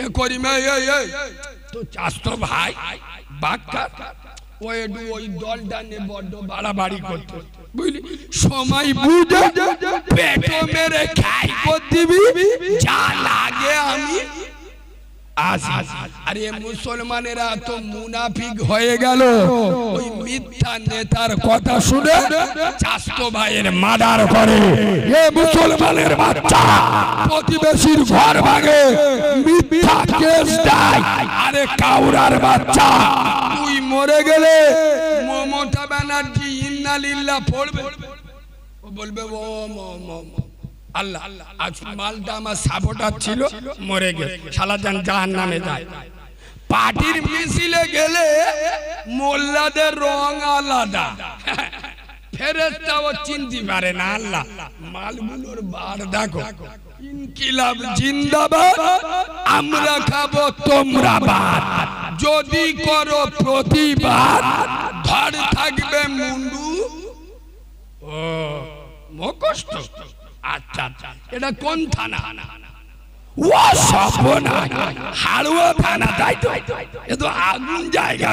এ করি মে তো চাষ তো ভাই বাক্কা ওই দলটা নিয়ে বড্ড বাড়াবাড়ি করতো। বুঝলি? সময় বুঝে পেটো খাই কর দিবি লাগে আমি আরে মুসলমানেরা তো মুনাফিক হয়ে গেল। ওই মিথ্যা নেতার কথা শুনে চাস্তো ভাইয়ের মার্ডার করে। এ মুসলমানের বাচ্চা প্রতিবেশীর ঘর ভাঙে, মিথ্যা কেস দেয়। আরে কাউরার বাচ্চা, তুই মরে গেলে মমতা ব্যানার্জি ইন্নালিল্লাহ পড়বে। ও বলবে, ও ম। আল্লাহ, আজ মালটা আমার সাপোর্টার ছিল, মরে গেছে। শালাজান জাহান নামে যায়। পার্টির মিছিলে গেলে মোল্লাদের রং আলাদা। ফেরেস্তাও চিনতে পারে না আল্লাহ। মালগুলোর বার দেখো। ইনকিলাব জিন্দাবাদ, আমরা খাব তোমরা বাদ। যদি করো প্রতিবাদ ধর থাকবে মুন্ডু। ও, মকষ্ট। আচ্ছা আচ্ছা। এটা কোন থানা? ও হাড়ুয়া থানা তাই তো। এ তো আগুন জায়গা।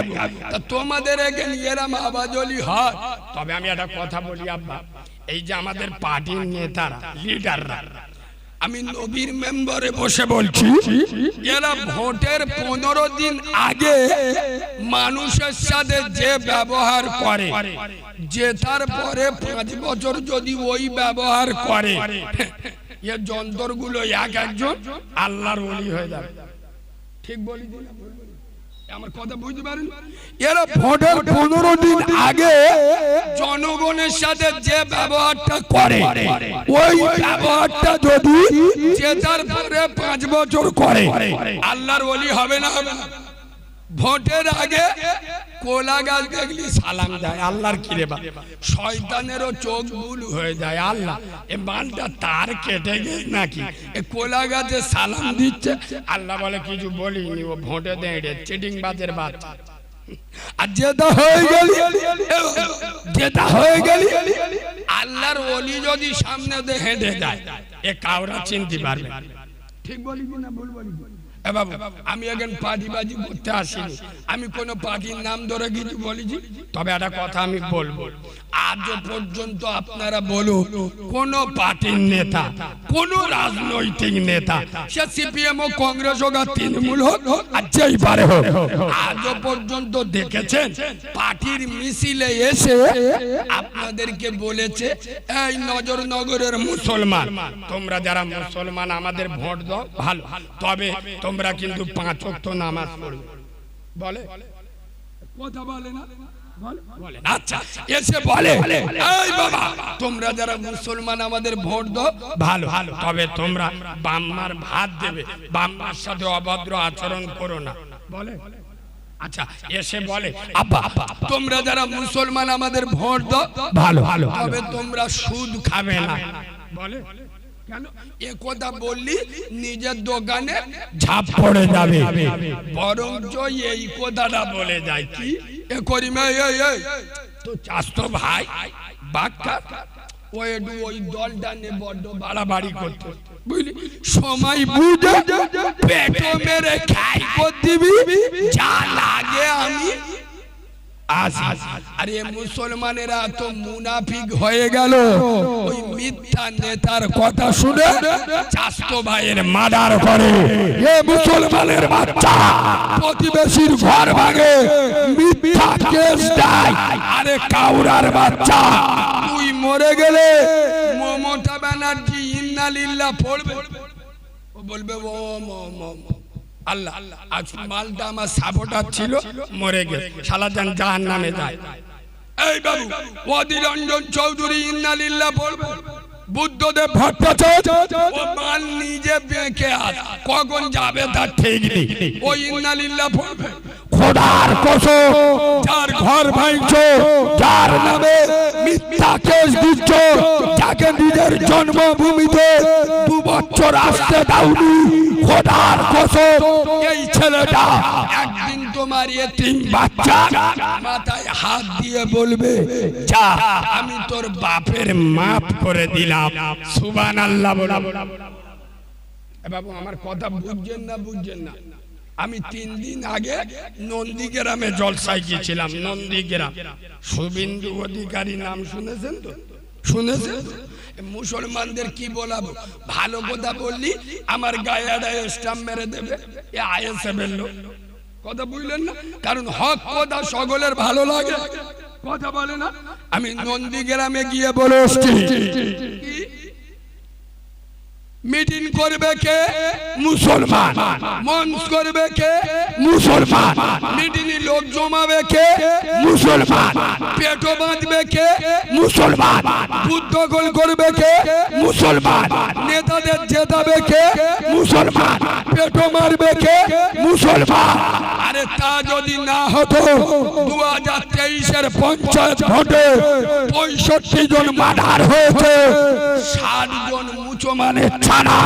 তা তোমাদের এখানে এরম আবাজলি হয়। তবে আমি একটা কথা বলি আব্বা। এই যে আমাদের পার্টির নেতারা লিডাররা আমি নবীর মেম্বারে বসে বলছি, এরা ভোটের পনেরো দিন আগে মানুষের সাথে যে ব্যবহার করে, যে তারপরে পাঁচ বছর যদি ওই ব্যবহার করে, এ যন্ত্রগুলো এক একজন আল্লাহর ওলি হয়ে যাবে ঠিক বলি? আমার কথা বুঝতে পারেন? এরা ভোটের পনেরো দিন আগে জনগণের সাথে যে ব্যবহারটা করে ওই ব্যবহারটা যদি জেতার পরে পাঁচ বছর করে আল্লাহর বলি হবে না হবে না? ভোটের আগে কোলা গাছ দেখলি সালাম দেয়, আল্লাহর কিরে বা। শয়তানেরও চোখ ভুল হয়ে যায়, আল্লাহ, এ মালটা তার কেটে গেছে নাকি? এ কোলা গাছে সালাম দিচ্ছে, আল্লাহ বলে, কিছু বলিনি, ও ভোটে দেয় চিটিং বাজের বাচ্চা। আর যেটা হয়ে গেলি যেটা হয়ে গেলি, আল্লাহর ওলি যদি সামনে হেঁটে যায়, এ কাউরা চিনতে পারবে। ঠিক বলি না, ভুল বলি এ বাবু, আমি এখন পার্টিবাজি করতে আসিনি। আমি কোনো নাম ধরে কিছু বলেছি, তবে একটা কথা আমি বলব। আজও পর্যন্ত আপনারা কোন পার্টির নেতা, কোন রাজনৈতিক নেতা, সে সিপিএম কংগ্রেস হোক, আর তৃণমূল হোক, আর যেই পারে হোক আজও পর্যন্ত দেখেছেন, পার্টির মিছিলে এসে আপনাদেরকে বলেছে, এই নজরনগরের মুসলমান, তোমরা যারা মুসলমান, আমাদের ভোট দাও, ভালো। তবে তোমরা কিন্তু পাঁচ ওয়াক্ত নামাজ পড়বে। বলে? কথা বলে না? বলে? বলে। না। আচ্ছা এসে বলে এই বাবা তোমরা যারা মুসলমান আমাদের ভোট দাও। ভালো ভালো। তবে তোমরা বাম্মার ভাত দেবে। বাম্মার সাথে অভদ্র আচরণ করো না। বলে? আচ্ছা এসে বলে আব্বা তোমরা যারা মুসলমান আমাদের ভোট দাও। ভালো ভালো। তবে তোমরা সুদ খাবে না। বলে? কেন? এ কথা বললি নিজের দোকানে ঝাপ পড়ে যাবে। বরঞ্চ এই কথাটা বলে যায় কি? এ করি মে এই এই তো চাস তো ভাই বাক্কা ওই ওই দলটা নিয়ে বড্ড বাড়াবাড়ি করতো। বুঝলি? সময় বুঝে পেটো মেরে খাই কর দিবি আরে মুসলমানেরা তো মুনাফিক হয়ে গেল। ওই মিথ্যা নেতার কথা শুনে চাস্তো ভাইয়ের মার্ডার করে। এ মুসলমানের বাচ্চা, প্রতিবেশীর ঘর ভাঙে, মিথ্যা কেস দেয়। আরে কাউরার বাচ্চা, তুই মরে গেলে মমতা ব্যানার্জি ইন্নালিল্লাহ পড়বে। ও বলবে, ও ম ম ম। আল্লাহ, আজ মালটা আমার সাপোর্টার ছিল, মরে গেছে। সালাদান জাহান নামে যায়। এই বাবু অধীর রঞ্জন চৌধুরী ইন্নালিল্লা বলব, বুদ্ধদেব মাল নিজে বেঁকে কখন যাবে তার ঠিক নেই। ওই ইন্নালিল্লাহ পড়বে খোদার কসম, যার ঘর ভাঙছো, যার নামে মিথ্যা কেস দিচ্ছ, যাকে নিজের জন্মভূমিতে দু বছর আসতে দাওনি, খোদার কসম, এই ছেলেটা একদিন তোমার এতিম বাচ্চা মাথায় হাত দিয়ে বলবে, যা, আমি তোর বাপের মাপ করে দিলাম। সুবান আল্লাহ বাবু, আমার কথা বুঝছেন না বুঝছেন না? আমি তিন দিন আগে নন্দীগ্রামে জলসায় গিয়েছিলাম, নন্দীগ্রাম। শুভিন্দু অধিকারী নাম শুনেছেন তো? শুনেছেন? মুসলমানদের কি বলাবো? ভালো কথা বললি, আমার গায়ে স্টাম্প মেরে দেবে। এ আয়েসে বেরলো কথা বুঝলেন না? কারণ হক কথা সকলের ভালো লাগে। কথা বলে না? আমি নন্দীগ্রামে গিয়ে বলে এসছি? মিটিং করবে কে? মুসলমান। মঞ্চ করবে কে? মুসলমান। মিটিং লোক জমাবে কে? মুসলমান। পেটো বাঁধবে কে? মুসলমান। বুদ্ধ গোল করবে কে? মুসলমান। নেতাদের জেতাবে কে? মুসলমান। পেটো মারবে কে? মুসলমান। আরে তা যদি না হতো দু হাজার তেইশের পঞ্চায়েত ভোটে পঁয়ষট্টি জন মার্ডার হয়েছে। ষাট জন মুসলমানের ছানা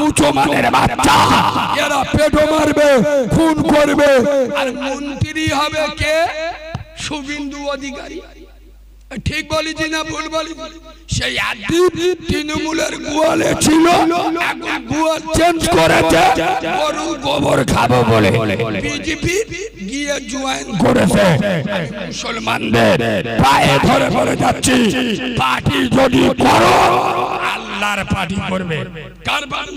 মুসলমানের বাচ্চা। এরা পেটো মারবে, খুন করবে। আর মন্ত্রী হবে কে? শুভিন্দু অধিকারী। ঠিক বলেছি না ভুল বলেছি? সেই একদিন তৃণমূলের গোয়ালে ছিল গোয়াল চেঞ্জ করেছে। গরু গোবর খাব বলে বিজেপি গিয়ে জয়েন করেছে। মুসলমানদের পায়ে ধরে বলে যাচ্ছি। পার্টি যদি করো আল্লাহর পার্টি করবে কার পার্টি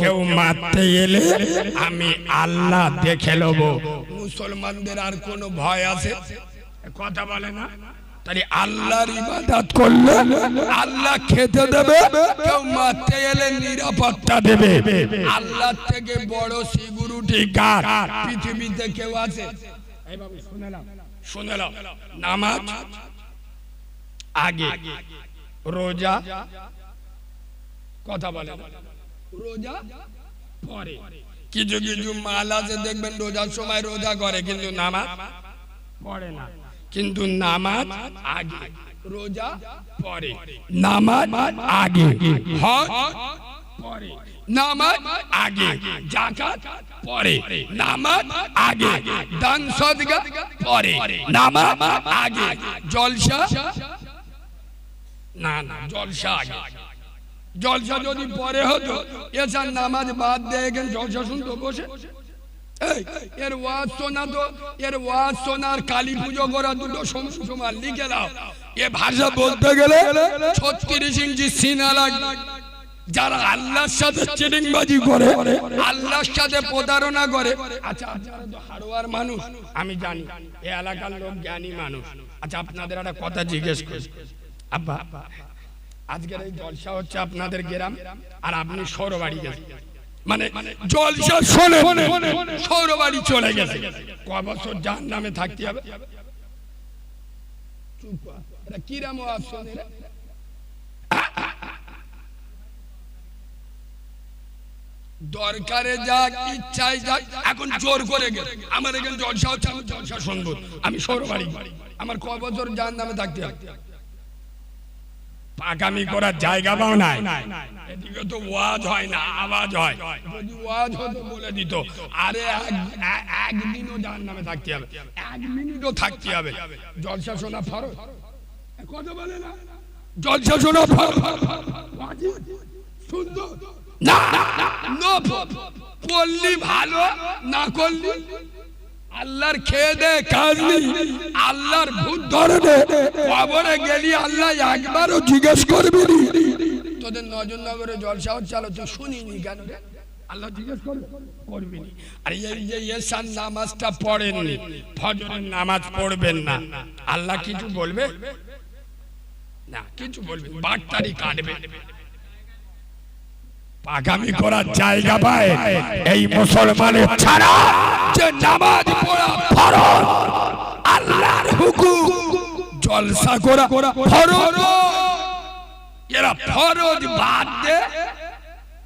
কেউ মারতে এলে আমি আল্লাহ দেখে নেব। মুসলমানদের আর কোনো ভয় আছে? কথা বলে না? ইবাদত করলে আল্লাহ খেতে দেবে, কেউ মারতে নিরাপত্তা দেবে। আল্লাহ থেকে বড় সিকিউরিটি পৃথিবীতে কেউ আছে? নামাজ আগে, রোজা কথা বলে। রোজা পরে কিছু কিছু মাল আছে দেখবেন রোজার সময় রোজা করে কিন্তু নামাজ পড়ে না। কিন্তু নামাজ আগে রোজা পরে নামাজ আগে হজ পরে নামাজ আগে জাকাত পরে নামাজ আগে দান সদকা পরে নামাজ আগে জলসা না না জলসা আগে। জলসা যদি পরে হতো, এসার নামাজ বাদ দিয়ে এখানে জলসা শুনতো বসে? এর ওয়াজ শোনা তো, এর ওয়াজ শোনার কালী পুজো করা দুটো লিখে দাও। এ ভাষা বলতে গেলে ছত্রিশ ইঞ্চি সিনা যারা আল্লাহর সাথে করে, আল্লাহর সাথে প্রতারণা করে আচ্ছা হারোয়ার মানুষ, আমি জানি এই এলাকার লোক জ্ঞানী মানুষ। আচ্ছা আপনাদের একটা কথা জিজ্ঞেস করি। আব্বা আজকের এই জলসা হচ্ছে আপনাদের গ্রাম আর আপনি সৌরবাড়ি গেছেন। মানে জলসা শোনে সৌরবাড়ি চলে গেছে। ক বছর যার নামে থাকতে হবে? কিরাম দরকারে যাক ইচ্ছায় যাক এখন জোর করে গেল। আমার এখানে জলসা হচ্ছে আমি জলসা শুনব। আমি সৌরবাড়ি। আমার ক বছর যার নামে থাকতে হবে? পাকামি করার জায়গা পাও নাই এদিকে তো ওয়াজ হয় না আওয়াজ হয় যদি ওয়াজ হতো বলে দিত আরে এক- একদিনও যার নামে থাকতে হবে এক মিনিটও থাকতে হবে জলসা শোনা ফরজ কথা বলে না জলসা শোনা ফরজ সুন্দর না না করলি ভালো না করলি আল্লাহর খেয়ে দে আল্লাহর ভূত ধরে দে কবরে গেলি, আল্লাহ একবারও জিজ্ঞেস করবি। তোদের নজরনগরে জলসা হচ্ছে, আলো, তুই শুনিনি কেন রে? আল্লাহ জিজ্ঞেস করবে। আর এই যে এসার নামাজটা পড়েননি, ফজরের নামাজ পড়বেন না আল্লাহ কিছু বলবে না, কিছু বলবে বাটতারি কাটবে পাগামি করার জায়গা পায়। এই মুসলমানের ছাড়া যে নামাজ পড়া ফরজ, আল্লাহর হুকুম, জলসা করা ফরজ। এরা ফরজ বাদ দে।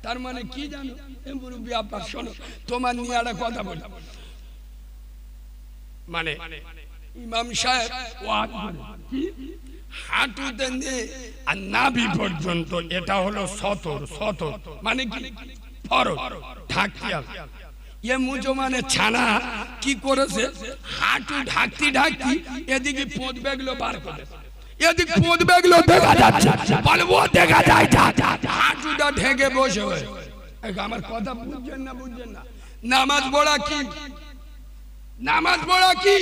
তার মানে কি জানো? মুরব্বী আপনার শোনো, তোমার নিয়ে একটা কথা বলি। মানে ইমাম সাহেব? হাঁটুতে নিয়ে আর নাভি পর্যন্ত, এটা হলো সতর সতর। মানে কি? ফরজ হবে এ মুজো মানে ছানা কি করেছে? হাঁটু ঢাকতি ঢাকতি এদিকে পোঁত বেগলো বার করে। এদিক পোঁত বেগলো দেখা যাচ্ছে, বলব দেখা যায় যা যা। হাঁটুটা ঢেকে বসে হয়ে। আমার কথা বুঝছেন না বুঝছেন না? নামাজ পড়া কি? নামাজ পড়া কি?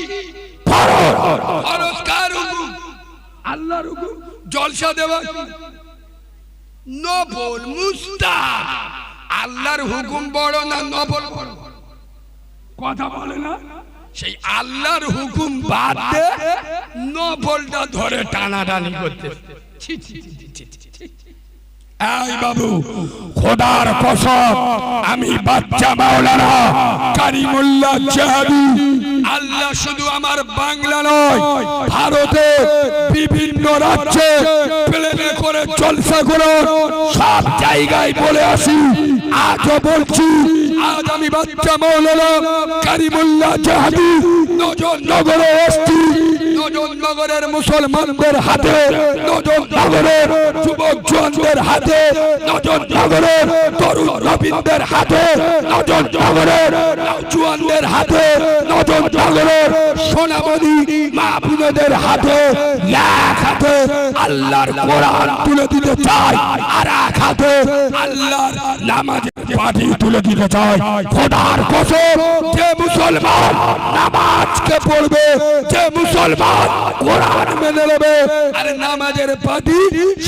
ফরজ কার হুকুম? আল্লাহর হুকুম জলসা দেওয়া? নফল মুস্তা আল্লাহর হুকুম বড় না নফল বড় কথা বলে না সেই আল্লাহর হুকুম বাদ দে নফলটা ধরে টানাটানি করতে ছি, ছি, ছি, ছি, ছি। এই বাবু, খোদার কসম, আমি বাচ্চা মাওলানা কারিমুল্লাহ জাহাবি। আল্লাহ শুধু আমার বাংলা নয়, ভারতে বিভিন্ন রাজ্যে প্লেনে করে জলসা করে সব জায়গায় বলে আসি। আজও বলছি আজ আমি বাচ্চা মাওলানা কারিমুল্লাহ নজর নগরে এসছি নগরের মুসলমানদের হাতে নজর নগরের যুবক জওয়ানদের হাতে নজর নগরের তরুণ নবীনদের হাতে নজর নগরের জওয়ানদের হাতে নজর নগরের সোনামণি মা বোনেদের হাতে এক হাতে আল্লাহর কোরআন তুলে দিতে চাই, আর এক হাতে আল্লাহর নামাজের পাটি তুলে দিতে চাই। খোদার কসম, যে মুসলমান নামাজকে পড়বে, যে মুসলমান কোরআন মেনে নেবে, আর নামাজের পাটি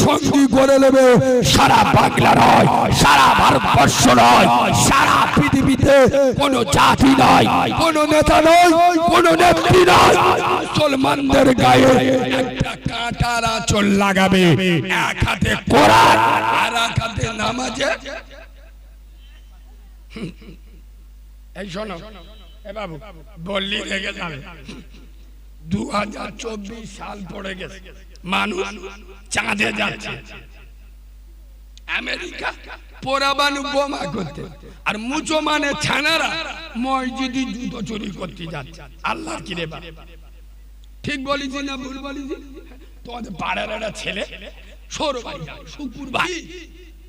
সঙ্গী করে নেবে। সারা বাংলা নয়, সারা ভারতবর্ষ নয়, সারা পৃথিবীতে কোনো জাতি নয়, কোনো নেতা নয়, কোনো নেত্রী নয়। মুসলমানদের গায়ে একটা কাঁটার আঁচল লাগাবে, এক হাতে কোরআন আর এক হাতে নামাজে চব্বিশ সাল বোমা করতে। আর ছানারা মসজিদি জুতো চুরি করতে যাচ্ছে। আল্লাহ কি রে বাবা ঠিক বলিছি না, ভুল বলিছি তোমাদের পাড়ার একটা ছেলে সৌর ভাই, শুকুর ভাই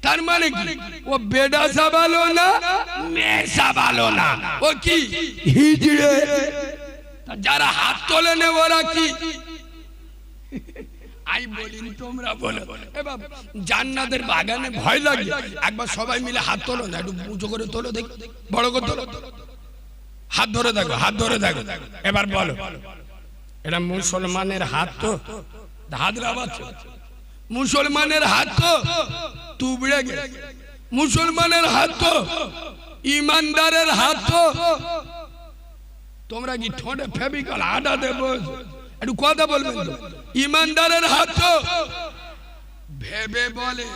তার মানে কি? ও বেডা সাবালো না মেয়ে সাবালো না। ও কি? হিজড়ে। তা যারা হাত তোলে নে ওরা কি? আই বলিনি তোমরা বলো। এ বাবা, জান্নাতের বাগানে ভয় লাগে। একবার সবাই মিলে হাত তোলো না একটু উঁচু করে তোলো দেখো। বড় করে তোলো। হাত ধরে দেখো হাত ধরে দেখো। এবার বলো এটা মুসলমানের হাত তো হাত রাবাচ্ছে মুসলমানের হাত তো তুবড়ে গেছে। মুসলমানের হাত তো ইমানদারের হাত তো। তোমরা কি ঠোঁটে ফেবিকল আডা দেবো? একটু কথা বলবেন তো। ইমানদারের হাত তো ভেবে বলে,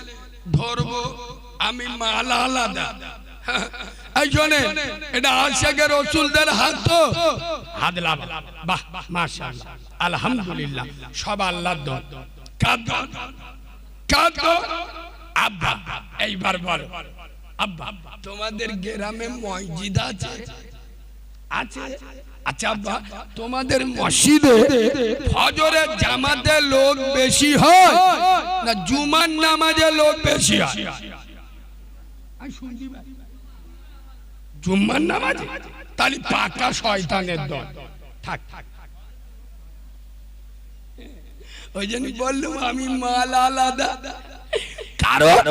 ধরবো আমি মাল আলাদা। এই এটা আশেকের রসুলদের হাত তো। হাত লাভ। বাহ আলহামদুলিল্লাহ। সব আল্লাহর দর কাদ কাদ। আব্বা, এইবার বলো। আব্বা, তোমাদের গ্রামে মসজিদ আছে? আছে। আচ্ছা আব্বা, তোমাদের মসজিদে ফজরের জামাতে লোক বেশি হয় না জুমার নামাজে লোক বেশি হয়? জুম্মার নামাজ? তাহলে পাকা শয়তানের দল। থাক। ওই জন্য বললাম আমি মাল আলাদা। কারণ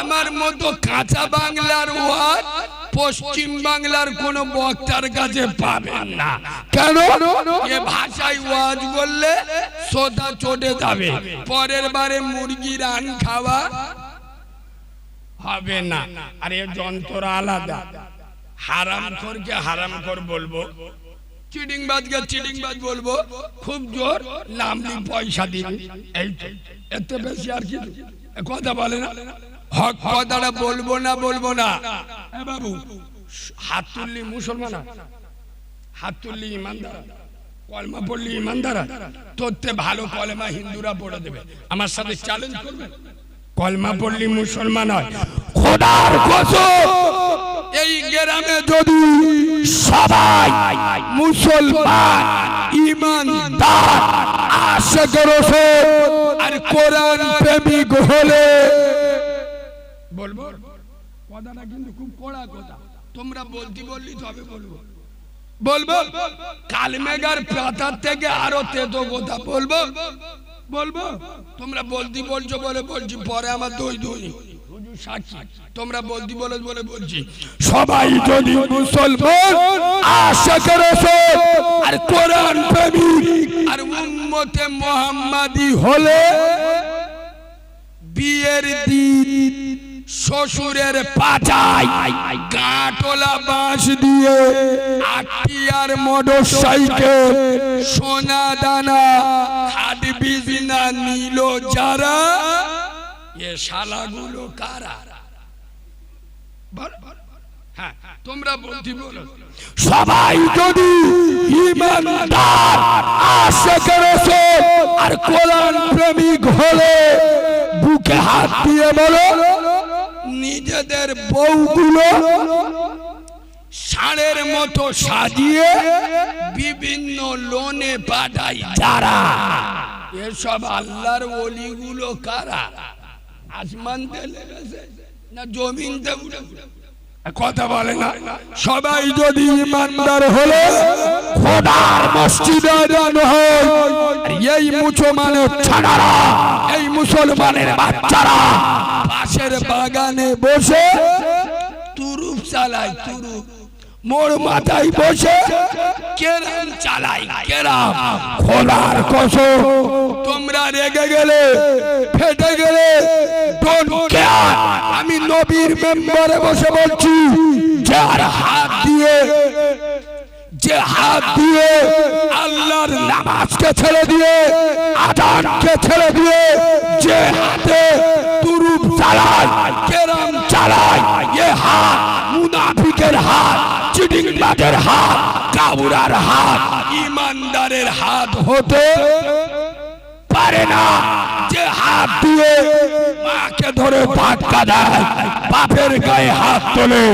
আমার মতো কাঁচা বাংলার ওয়াজ পশ্চিম বাংলার কোন বক্তার কাছে পাবেন না। কেন? এ ভাষায় ওয়াজ বললে সোদা চটে যাবে। পরের বারে মুরগির রান খাওয়া হবে না। আর এর যন্ত্র আলাদা। হারাম করকে হারাম কর বলব। বাজকে বলব, খুব জোর নামলি পয়সা বেশি আর কি কথা বলে না। বলব না বলব না। বাবু, হাত তুললি হাত তুললি কলমা ইমানদার। ভালো কলমা হিন্দুরা পড়ে দেবে। আমার সাথে চ্যালেঞ্জ করবে? কলমা পড়লি মুসলমান হয়। খোদার এই গ্রামে যদি সবাই মুসলমান, ইমানদার আশেক রসুল আর কোরআন প্রেমিক হলে। বলব? কথাটা কিন্তু খুব কড়া কথা। তোমরা বলতে বললি তবে বলব। বলব? কালমেঘার পাতার থেকে আরও তেতো কথা বলব? বলব? তোমরা বলতি বলছো বলে বলছি, পরে আমার দই দই সাক্ষী। তোমরা বলছি। সবাই যদি মুসলমান, আশেক রাসূল আর কোরআন প্রেমিক আর উম্মতে মুহাম্মাদি হলে বিয়ের দিন শ্বশুরের পাচাই কাটলা বাঁশ দিয়ে আটিয়ার মোটর সাইকেল সোনা দানা খাদ বিজনা নিল যারা এ শালাগুলো কারা? হ্যাঁ তোমরা বলতে বলো। সবাই যদি আর প্রেমিক হলে বুকে হাত দিয়ে বলো, নিজেদের বউগুলো ষাঁড়ের মতো সাজিয়ে বিভিন্ন লোনে পাঠাই যারা। এসব আল্লাহর ওলিগুলো কারা? আসমান না কথা বলে না। সবাই যদি ইমানদার হলে খোদার মসজিদে আদান হয়। আর এই মুসলমানের ছাড়ারা এই মুসলমানের বাচ্চারা পাশের বাগানে বসে তুরুপ চালায় তুরুপ। মোর মাথায় বসে কেরাম চালাই কেরাম। খোদার কসম তোমরা রেগে গেলে ফেটে গেলে আমি নবীর মেম্বারে বসে বলছি, যার হাত দিয়ে, যে হাত দিয়ে আল্লাহর নামাজকে ছেড়ে দিয়ে, আজানকে ছেড়ে দিয়ে, যে হাতে তুরুপ চালায়, কেরাম চালায়, এ হাত মুনাফিকের হাত, চিটিংবাজের হাত, কাবুরার হাত, ইমানদারের হাত হতে পারে না। যে হাত দিয়ে মাকে ধরে ধাক্কা দেয়, বাপের গায়ে হাত তোলে।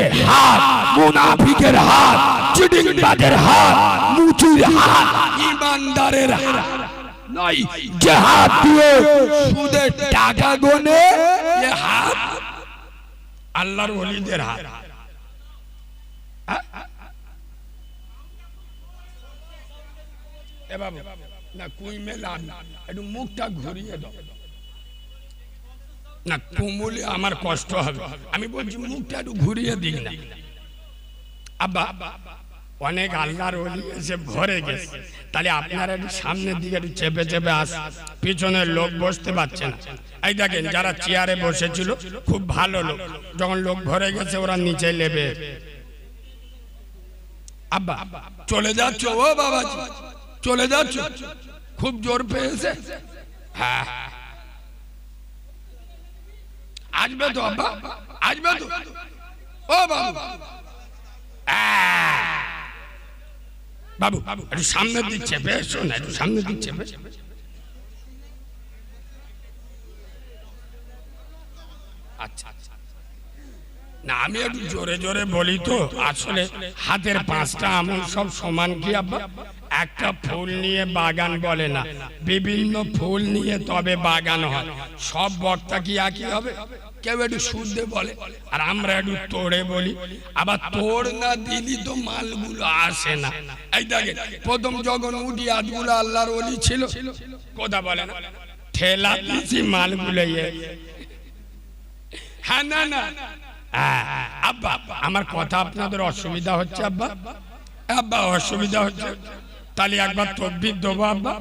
এ হাত মুনাফিকের হাত, চিটিংবাজের হাত, মুচির হাত, ইমানদারের হাত। নয়, যে হাত দিয়ে সুদের টাকা গোনে, এ হাত আল্লাহর ওলিদের হাত। এ বাবু না একটু মুখটা ঘুরিয়ে দাও। না কুমুলে আমার কষ্ট হবে। আমি বলছি মুখটা একটু ঘুরিয়ে না। আব্বা, অনেক আল্লাহর ওলি এসে ভরে গেছে। তাহলে আপনারা একটু সামনের দিকে একটু চেপে চেপে আস, পিছনের লোক বসতে পারছে না। এই দেখেন, যারা চেয়ারে বসেছিল, খুব ভালো লোক। যখন লোক ভরে গেছে, ওরা নিচে নেবে। আব্বা, চলে যাচ্ছ? ও বাবাজি, চলে যাচ্ছ? খুব জোর পেয়েছে। হ্যাঁ। আসবে তো, আব্বা। আসবে তো। ও বাবু। বাবু বাবু, একটু সামনের দিক চেপে এসো না একটু সামনের দিক চেপে। আচ্ছা আচ্ছা। না, আমি একটু জোরে জোরে বলি তো, আসলে হাতের পাঁচটা আমল সব সমান কি, আব্বা? একটা ফুল নিয়ে বাগান বলে না। বিভিন্ন ফুল নিয়ে তবে বাগান হয়। সব বক্তা কি একই হবে? কেউ একটু শুদ্ধে বলে। আর আমরা একটু তোড়ে বলি। আবার তোড় না দিলি তো মালগুলো আসে না। এই দেখে প্রথম যখন উঠি আদগুলো আল্লাহর ওলি ছিল। কথা বলে না? ঠেলা দিছি মালগুলো হ্যাঁ না না। হ্যাঁ, আব্বা আমার কথা আপনাদের অসুবিধা হচ্ছে আব্বা? আব্বা অসুবিধা হচ্ছে। তাহলে একবার তকবির দেবো আব্বা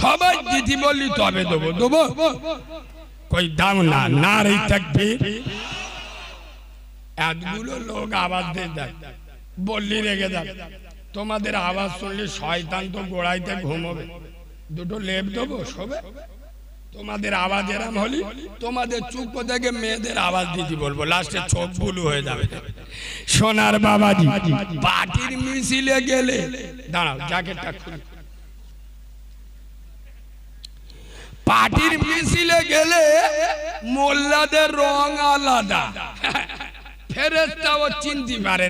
সবাই দিদি বললি তবে দেবো দেবো। কই দাম না না রে থাকবে। এতগুলো লোক আবার দিয়ে দেয়। বললি রেগে দেয় তোমাদের আওয়াজ শুনলে শয়তান তো গোড়াইতে ঘুমোবে। দুটো লেপ দেবো, শোবে? তোমাদের আওয়াজ এরাম হলি, তোমাদের চুপ থেকে মেয়েদের আওয়াজ দিতে বলব, লাস্টে চোখ বুলু হয়ে যাবে। সোনার বাবাজি, পার্টির মিছিলে গেলে, দাঁড়াও, জ্যাকেটটা খুলে। পার্টির মিছিলে গেলে মোল্লাদের রং আলাদা। ফেরেস্তাও চিনতে পারে।